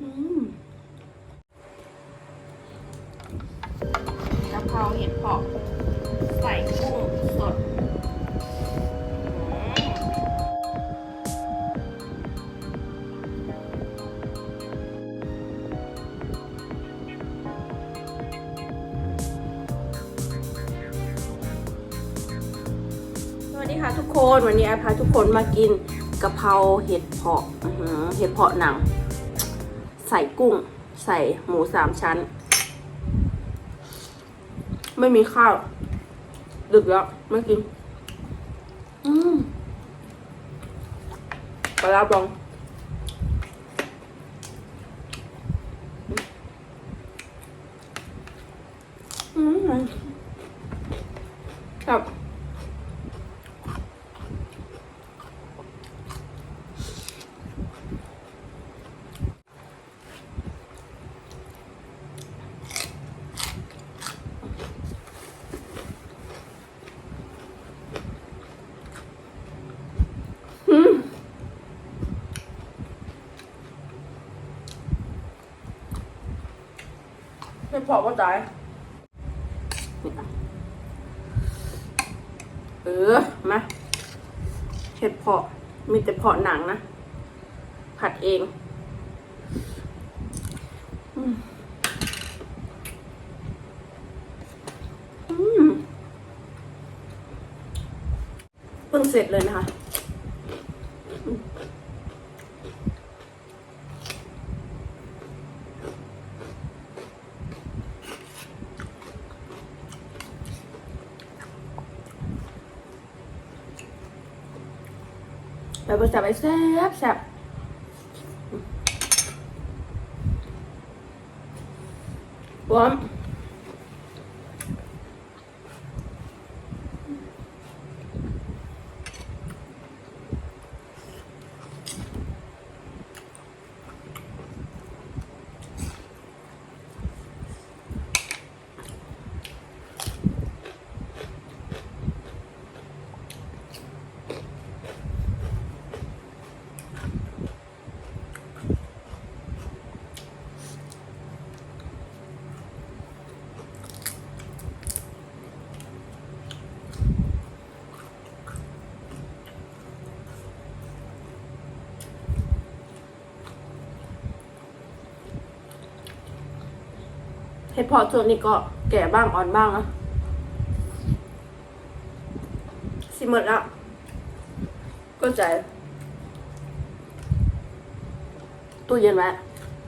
กะเพราเห็ดเผาะใส่กุ้งสดสวัสดีค่ะทุกคนวันนี้ไอพาทุกคนมากินกะเพราเห็ดเผาะเห็ดเผาะหนัง ใส่กุ้ง ใส่หมูสามชั้น ไม่มีข้าว ดึกแล้วไม่กิน อืมปลาร้าบอง ไม่พอก็ตาย เออ มาเห็ดเพาะ มีแต่เพาะหนังนะ ผัดเองอืมอืมเพิ่งเสร็จเลยนะคะ แล้วก็จะไปแซ่บแซ่บพร้อม ให้พ่อช่วนนี้ก็แก่บ้างอ่อนบ้างนะสิหมดละก็ใจ ตู้เย็นไว้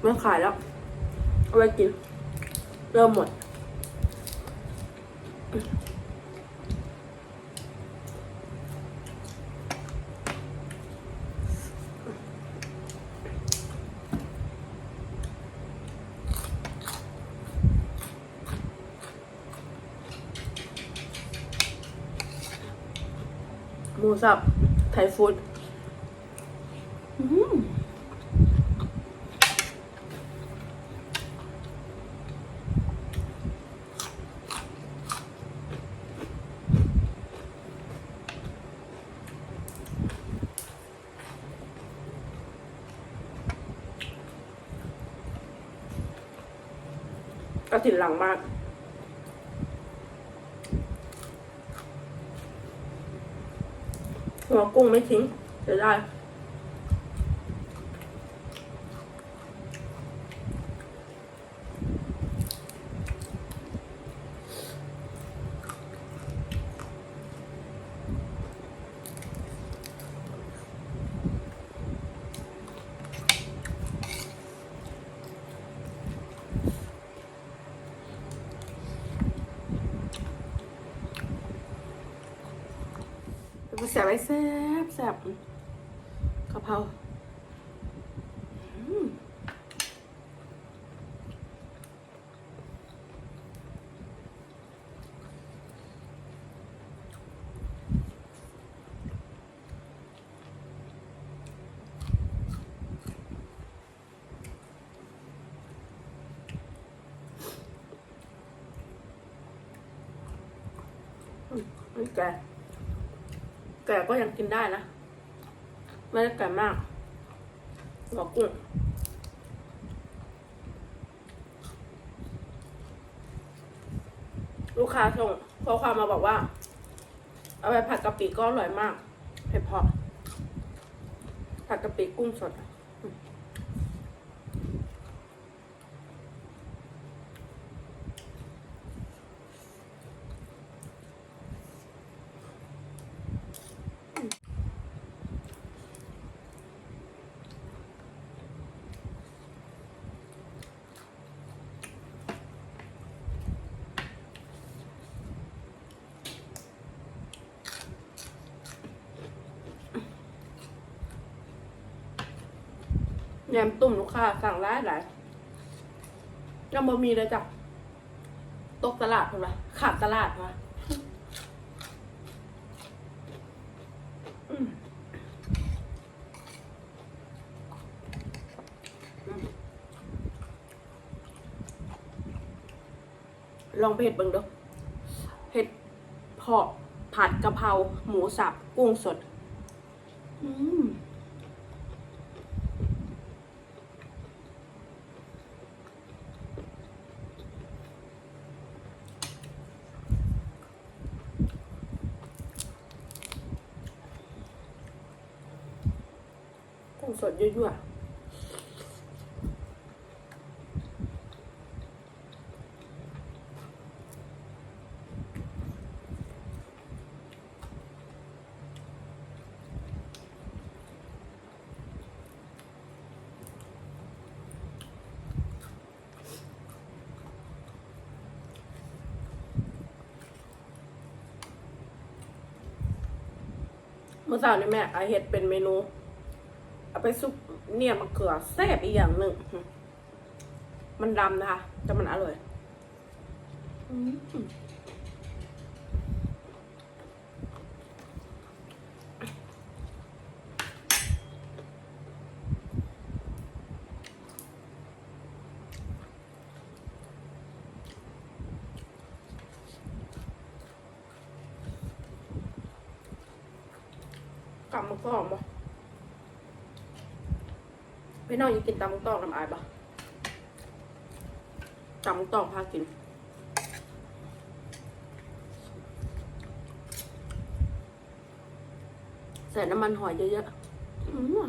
ไม่ขายแล้ว เอาไว้กิน เริ่มหมด สับไทยฟู้ดกระถิ่นหลังมาก หัวกุ้งไม่ทิ้งเดี๋ยวได้ แสบไว้แซ่บแซ่บกะเพราอืมโอืมนี่แแต่ก็ยังกินได้นะ ไม่ได้แก่มากหลอกกุ้งลูกค้าส่งข้อความมาบอกว่า เอาไปผัดกะปิก็อร่อยมากเผ็ดพอผัดกะปิกุ้งสด แยมตุ่มลูกค้าสั่งร้ายหลายยังบ่มีเลยจ้ะตกตลาดเห็นไหมขาดตลาดมาอืมอืมลองเห็ดเบิ่งดูเห็ดเพาะผัดกะเพราหมูสับ กุ้งสด อืม สดยั่วเมื่อเช้านี้แม่อาเห็ดเป็นเมนู เอาไปซุปเนี่ยมะเขือแซ่บอีกอย่างหนึ่ง มันดำนะคะ แต่มันอร่อยกลับมาก็ออกมา พี่น้องยังกินตำมุกตอกน้ำอายปะตำมุกตอกพากินใส่น้ำมันหอยเยอะๆอืม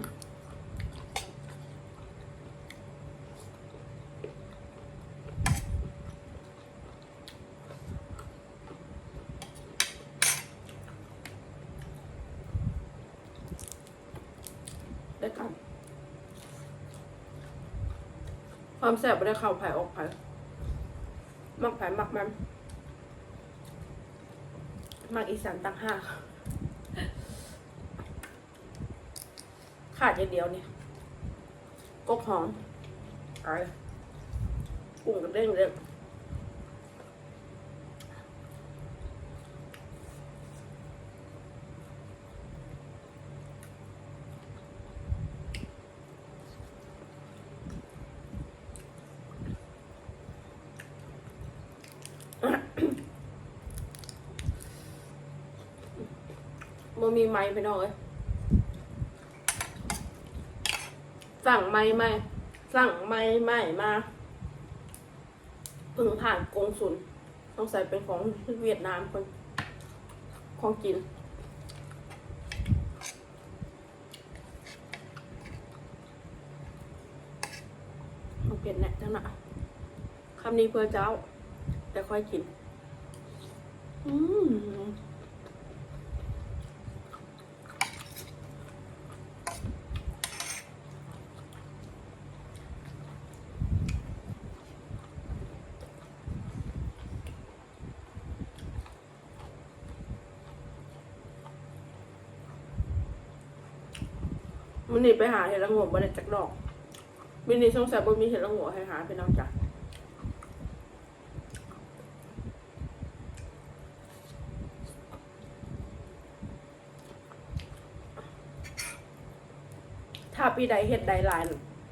ได้กัน ความแสบไม่ได้เข้าไผ่ออกไผ่มักไผ่มักมันมักอีสานตั้งห้าขาดอย่างเดียวเนี่ยกบหอมไอ้กุ้งกระเด้งเด้ง มันมีไม้ไปหน่อยสั่งไม้ใหม่สั่งไม้ใหม่มาเพึ่งผ่านกงสุลต้องใส่เป็นของเวียดนามคนของกินเอาเปลี่ยนแน่จังนะคำนี้เพื่อเจ้า แต่ค่อยกิน อืม มันนี่ไปหาเห็ดละโงกบ่ได้จักดอกมินี่สงสัยบ่มีเห็ดละโงกให้หาพี่น้องจ้ะถ้าปีใดเห็ดใดหลาย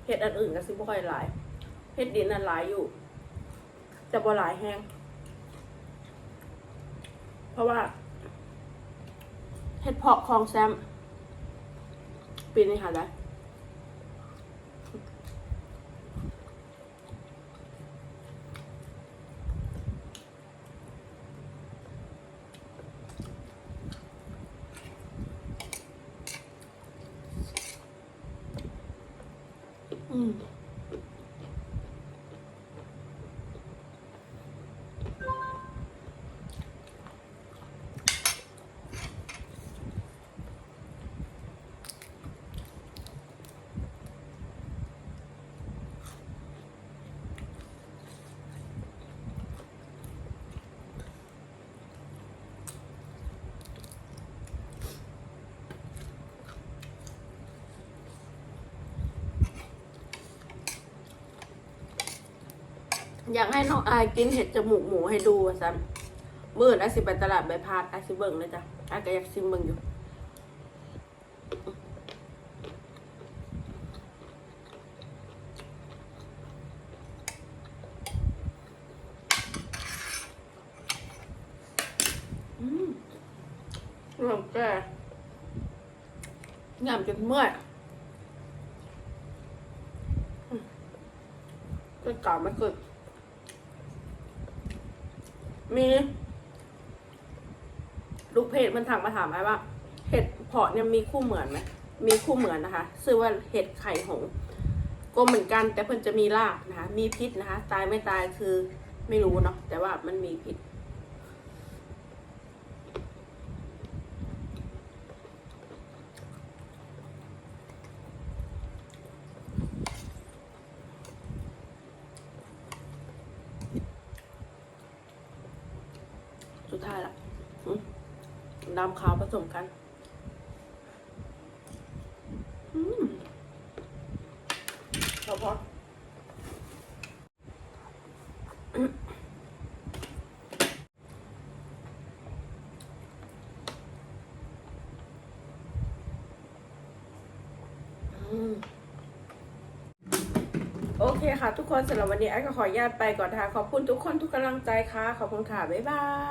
เห็ดอันอื่นก็สิบ่ค่อยหลายเห็ดดินนั่นหลายอยู่แต่บ่หลายแห้งเพราะว่าเห็ดเพาะคลองแซม ปีนี้หา อยากให้น้องอายกินเห็ดจมูกหมูให้ดูว่าซันมื่อนอาสิไปตลาดใบพาดอาสิเบิ่งเลยจ้ะอายก็อยากซิมเบิ่งอยู่อืมเริ่มแก่งามจนเมื่อยอืมก็กล่าวไม่เกิด มีลูกเพจมันถามมาถามไอ้ว่า เห็ดเพาะเนี่ยมีคู่เหมือนไหมมีคู่เหมือนนะคะชื่อว่าเห็ดไข่หงก็เหมือนกัน แต่เพิ่นจะมีรากนะคะ มีพิษนะคะ ตายไม่ตายคือไม่รู้เนาะแต่ว่ามันมีพิษ สุดท้ายละอืม ดำขาวผสมกันอืมพอพอโอเคค่ะ ทุกคนสำหรับวันนี้ไอ้ก็ขออนุญาตไปก่อนนะคะขอบคุณทุกคนทุกกำลังใจค่ะ ขอบคุณค่ะ บ๊ายบาย